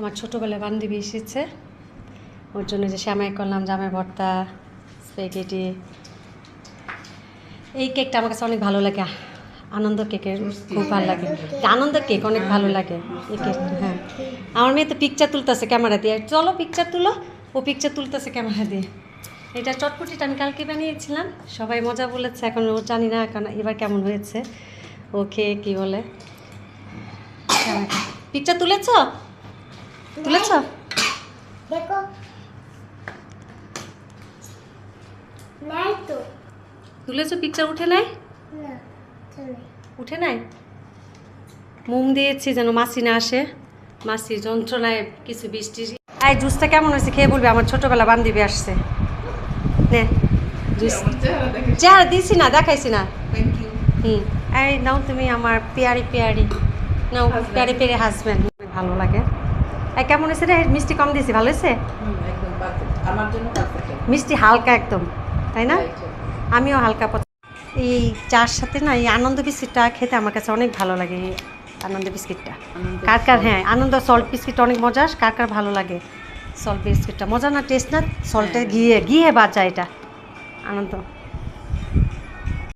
আমার ছোটোবেলায় বান্ধবী এসেছে। ওর জন্য যে শ্যামাই করলাম, জামাই ভর্তা স্পেগেটি এই কেকটা আমার কাছে অনেক ভালো লাগে। আনন্দ কেকের, খুব ভালো লাগে। আনন্দ কেক অনেক ভালো লাগে। এই কেকটা হ্যাঁ। আমার মেয়ে তো পিকচার তুলতেছে ক্যামেরা দিয়ে। চলো পিকচার তুলো, ও পিকচার তুলতেছে ক্যামেরা দিয়ে। এটা চটপটিটা আমি কালকে বানিয়েছিলাম। সবাই মজা বলেছে, এখন ও জানি না, এখন এবার কেমন হয়েছে। ও খেয়ে কী বলে? পিকচার তুলেছ? তুলেছ? দেখো। নাই তো। তুলেছ পিকচার উঠে নাই? না উঠে নাই। মোম দিয়েছি যেন মাসি না আসে। মাসির যন্ত্রণায় কিছু বৃষ্টি। এই জুসটা কেমন হয়েছে খেয়ে বলবি? আমার ছোটবেলা বান্ধবী আসছে। নে জুস। চেহারা দিছি না দেখাইছি না। হুম এই নাও তুমি আমার পেয়ারি পেয়ারি। নাও পেয়ারি পেয়ারি হাজব্যান্ড ভালো লাগে। কেমন হয়েছে রে? মিষ্টি কম দিয়েছি ভালো হয়েছে? মিষ্টি হালকা একদম তাই না? আমিও হালকা এই চার সাথে না এই আনন্দ বিস্কিটটা খেতে আমার কাছে অনেক ভালো লাগে আনন্দ বিস্কিটটা। কার কার হ্যাঁ আনন্দ সল্ট বিস্কিটটা অনেক মজা কার কার ভালো লাগে সল্ট বিস্কিটটা মজা না টেস্ট না সল্টে ঘিয়ে ঘিয়ে বাজা এটা আনন্দ।